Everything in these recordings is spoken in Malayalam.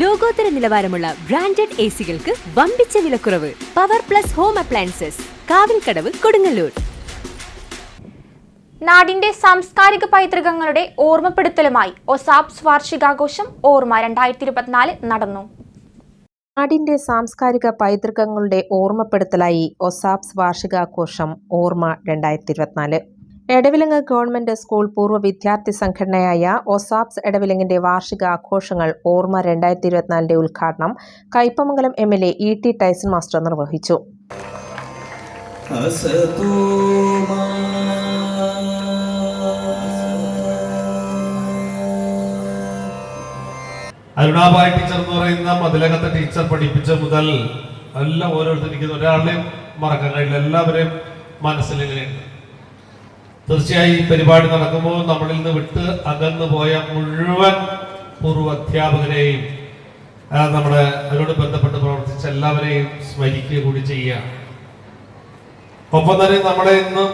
ലോകോത്തര നിലവാരമുള്ള ബ്രാൻഡഡ് എ സികൾക്ക് വമ്പിച്ച വിലക്കുറവ്. Power plus home appliances Kavilkadavu Kodungallur. നാടിന്റെ സാംസ്കാരിക പൈതൃകങ്ങളുടെ ഓർമ്മപ്പെടുത്തലുമായി ഒസാബ്സ് വാർഷികാഘോഷം ഓർമ്മ രണ്ടായിരത്തി ഇരുപത്തിനാല് നടന്നു. നാടിന്റെ സാംസ്കാരിക പൈതൃകങ്ങളുടെ ഓർമ്മപ്പെടുത്തലായി ഒസാബ്സ് വാർഷികാഘോഷം ഓർമ്മ രണ്ടായിരത്തി ഇരുപത്തിനാല് എടവിലങ്ങ് ഗവൺമെന്റ് സ്കൂൾ പൂർവ വിദ്യാർത്ഥി സംഘടനയായ ഒസാപ്സ് എടവിലങ്ങിന്റെ വാർഷിക ആഘോഷങ്ങൾ ഓർമ്മ രണ്ടായിരത്തി ഇരുപത്തിനാലിന്റെ ഉദ്ഘാടനം Kaipamangalam M L A E T Tyson master നിർവഹിച്ചു. അരുണാബായ് ടീച്ചർ എന്ന് പറയുന്ന മതിലകത്തെ ടീച്ചർ പഠിപ്പിച്ച മുതൽ എല്ലാം ഓരോരുത്തർ ഒരാളെയും മറക്കാൻ കഴിയില്ല എല്ലാവരെയും മനസ്സിലിങ്ങനെയുണ്ട്. തീർച്ചയായും ഈ പരിപാടി നടക്കുമ്പോൾ നമ്മളിൽ നിന്ന് വിട്ട് അകന്നു പോയ മുഴുവൻ പൂർവ അധ്യാപകരെയും നമ്മുടെ അതിനോട് ബന്ധപ്പെട്ട് പ്രവർത്തിച്ച എല്ലാവരെയും സ്മരിക്കുക കൂടി ചെയ്യുക. ഒപ്പം തന്നെ നമ്മളെ ഇന്നും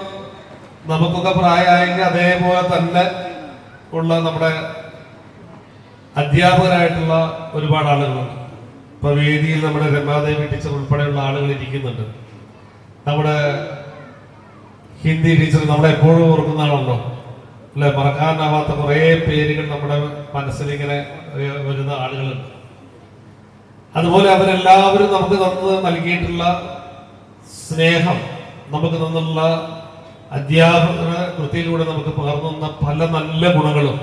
നമുക്കൊക്കെ പ്രായമായെങ്കിൽ അതേപോലെ തന്നെ ഉള്ള നമ്മുടെ അധ്യാപകരായിട്ടുള്ള ഒരുപാട് ആളുകളുണ്ട് ഇപ്പൊ വേദിയിൽ നമ്മുടെ രമാദേവി ടീച്ചർ ഉൾപ്പെടെയുള്ള ആളുകൾ ഇരിക്കുന്നുണ്ട്. നമ്മുടെ ഹിന്ദി ടീച്ചർ നമ്മളെ എപ്പോഴും ഓർക്കുന്ന ആണല്ലോ അല്ലെ? മറക്കാനാവാത്ത കുറേ പേരുകൾ നമ്മുടെ മനസ്സിലിങ്ങനെ വരുന്ന ആളുകളുണ്ട്. അതുപോലെ അവരെല്ലാവരും നമുക്ക് തന്നത് നൽകിയിട്ടുള്ള സ്നേഹം നമുക്ക് തന്നുള്ള അധ്യാപന കൃതിയിലൂടെ നമുക്ക് പകർന്നു തന്ന പല നല്ല ഗുണങ്ങളും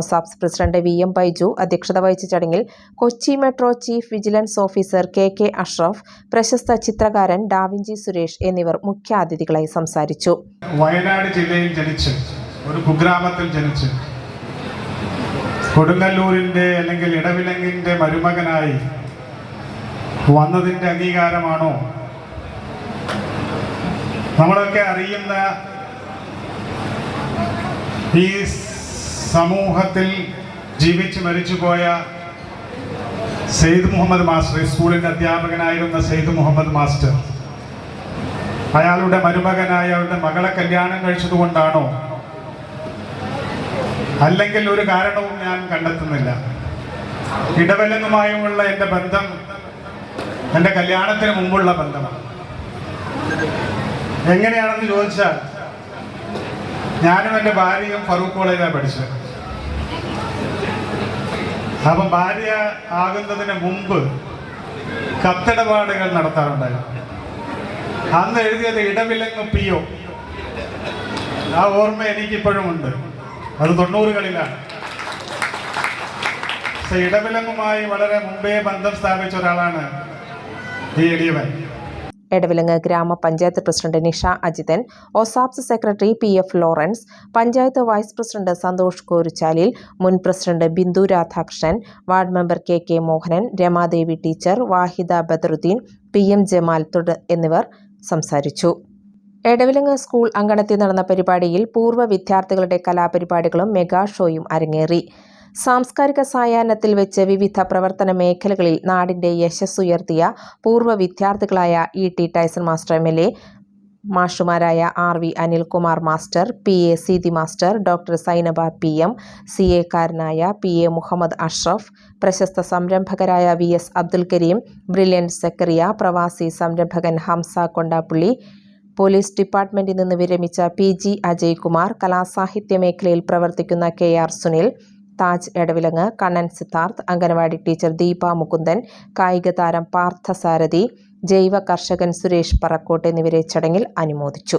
ഒസാബ്സ് പ്രസിഡന്റ് വി എം ബൈജു അധ്യക്ഷത വഹിച്ച ചടങ്ങിൽ Kochi metro chief vigilance officer K K Ashraf പ്രശസ്ത ചിത്രകാരൻ ഡാവിഞ്ചി സുരേഷ് എന്നിവർ മുഖ്യാതിഥികളായി സംസാരിച്ചു. വയനാട് ജില്ലയിൽ ജനിച്ച് ഒരു കുഗ്രാമത്തിൽ ജനിച്ച് കൊടുങ്ങല്ലൂരിന്റെ അല്ലെങ്കിൽ ഇടവിലങ്ങിന്റെ മരുമകനായി വന്നതിന്റെ അംഗീകാരമാണോ? നമ്മളൊക്കെ അറിയുന്ന ഈ സമൂഹത്തിൽ ജീവിച്ച് മരിച്ചുപോയ സെയ്ദ് മുഹമ്മദ് മാസ്റ്റർ സ്കൂളിന്റെ അധ്യാപകനായിരുന്ന സെയ്ദ് മുഹമ്മദ് മാസ്റ്റർ. അയാളുടെ മരുമകനായ അവരുടെ മകളെ കല്യാണം കഴിച്ചതുകൊണ്ടാണോ? അല്ലെങ്കിൽ ഒരു കാരണവും ഞാൻ കണ്ടെത്തുന്നില്ല. ഇടവലനുമായുമുള്ള എന്റെ ബന്ധം എന്റെ കല്യാണത്തിന് മുമ്പുള്ള ബന്ധമാണ്. എങ്ങനെയാണെന്ന് ചോദിച്ചാൽ ഞാനും എന്റെ ഭാര്യയും ഫറൂഖ് കോളേജിലാണ് പഠിച്ചത്. അപ്പം ഭാര്യ ആകുന്നതിന് മുമ്പ് കത്തിടപാടുകൾ നടത്താറുണ്ടായിരുന്നു. അന്ന് എഴുതിയത് ഇടവിലങ്ങ് ഒ ആ ഓർമ്മ എനിക്കിപ്പോഴും ഉണ്ട്. അത് തൊണ്ണൂറുകളിലാണ് ഇടവിലങ്ങുമായി വളരെ മുമ്പേ ബന്ധം സ്ഥാപിച്ച ഒരാളാണ് ഈ എളിയവൻ. എടവിലങ്ങ് ഗ്രാമപഞ്ചായത്ത് president Nisha Ajithan ഒസാബ്സ് secretary P F Lawrence panchayat vice president Santhosh Koruchalil മുൻ president Bindu Radhakrishnan ward member K K Mohanan Ramadevi teacher Vahida Badaruddin P M Jamal തുട എന്നിവർ സംസാരിച്ചു. എടവിലങ്ങ് സ്കൂൾ അങ്കണത്തിൽ നടന്ന പരിപാടിയിൽ പൂർവ വിദ്യാർത്ഥികളുടെ കലാപരിപാടികളും മെഗാ ഷോയും അരങ്ങേറി. സാംസ്കാരിക സായാഹ്നത്തിൽ വെച്ച് വിവിധ പ്രവർത്തന മേഖലകളിൽ നാടിന്റെ യശസ്സുയർത്തിയ പൂർവ വിദ്യാർത്ഥികളായ E T Tyson master M L A മാഷുമാരായ R V Anilkumar master P A Seethi master doctor Sainaba P M C എക്കാരനായ P A Muhammad Ashraf പ്രശസ്ത സംരംഭകരായ V S Abdul Kareem Brilliant Zakariya പ്രവാസി സംരംഭകൻ ഹംസ കൊണ്ടാപ്പുള്ളി പോലീസ് ഡിപ്പാർട്ട്മെന്റിൽ നിന്ന് വിരമിച്ച പി ജി അജയ്കുമാർ കലാസാഹിത്യ മേഖലയിൽ പ്രവർത്തിക്കുന്ന K R Sunil Taj Edavilangu Kannan Siddharth anganwadi teacher Deepa Mukundan കായിക താരം പാർത്ഥസാരഥി ജൈവ കർഷകൻ സുരേഷ് പറക്കോട്ട് എന്നിവരെ ചടങ്ങിൽ അനുമോദിച്ചു.